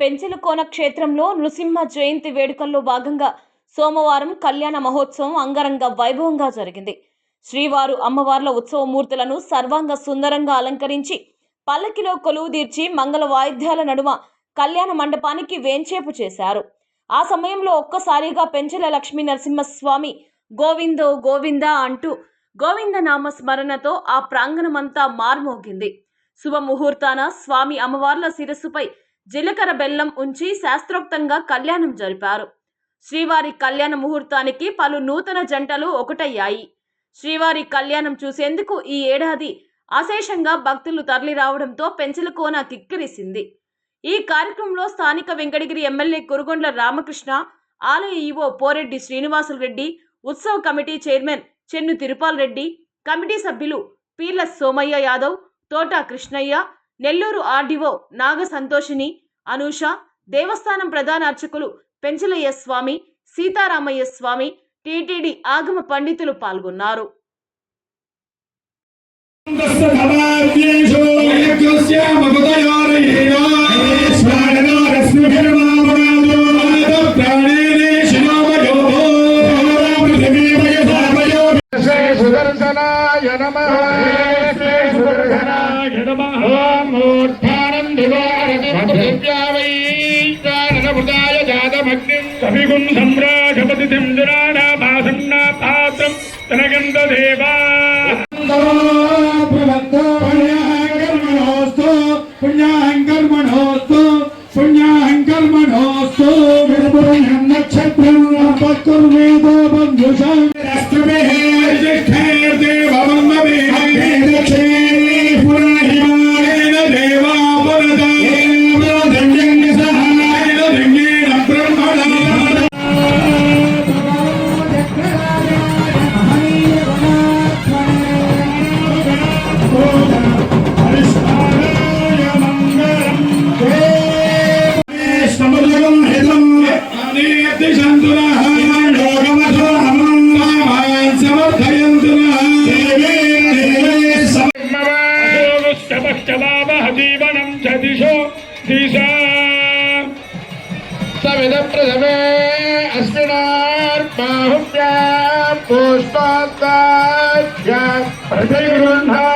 పెంచలకోన క్షేత్రంలో నృసింహ జయంతి వేడుకల్లో భాగంగా సోమవారం కళ్యాణ మహోత్సవం అంగరంగ వైభవంగా జరిగింది. శ్రీవారు అమ్మవార్ల ఉత్సవమూర్తులను సర్వాంగ సుందరంగా అలంకరించి పల్లకిలో కొలువు తీర్చి మంగళ వాయిద్యాల నడుమ కళ్యాణ మండపానికి వేంచేపు చేశారు. ఆ సమయంలో ఒక్కసారిగా పెంచల లక్ష్మీ నరసింహస్వామి గోవిందో గోవింద అంటూ గోవింద నామ స్మరణతో ఆ ప్రాంగణమంతా మార్మోగింది. శుభముహూర్తాన స్వామి అమ్మవార్ల శిరస్సుపై జీలకర్ర బెల్లం ఉంచి శాస్త్రోక్తంగా కళ్యాణం జరిపారు. శ్రీవారి కళ్యాణ ముహూర్తానికి పలు నూతన జంటలు ఒకటయ్యాయి. శ్రీవారి కళ్యాణం చూసేందుకు ఈ ఏడాది అశేషంగా భక్తులు తరలిరావడంతో పెంచలకోన కిక్కిరిసింది. ఈ కార్యక్రమంలో స్థానిక వెంకటగిరి ఎమ్మెల్యే కురుగొండ్ల రామకృష్ణ ఆలయ ఈవో పోరెడ్డి శ్రీనివాసులు రెడ్డి ఉత్సవ committee chairman Chennu Tirupal Reddy committee సభ్యులు పీర్ల సోమయ్య యాదవ్ తోట కృష్ణయ్య నెల్లూరు ఆర్డీఓ నాగ సంతోషిని అనూష దేవస్థానం ప్రధాన అర్చకులు పెంచలయ్య స్వామి సీతారామయ్య స్వామి టిటిడి ఆగమ పండితులు పాల్గొన్నారు నమ మూర్ధానం దివారణ జాతమగ్నిం. కవిగుం సమ్రాజపతి సింధురాణాభాసన్న పాత్రం తనగంధ దేవా పుణ్యాహంకర్మణోస్తు. పుణ్యాహంకర్మణోస్తు. పుణ్యాహంకర్మణోస్తు పుణ్యం నక్షత్రం పక్కుర్వేదో బంధుషం सर्वगम हितम अनेति संतुनः लोकमतो अमंगा च दिशो दिशा। सविदप्रथमे अस्मिनार्पाहुभ्यां पुष्पात्ताभ्यां प्रतिगृह्णात्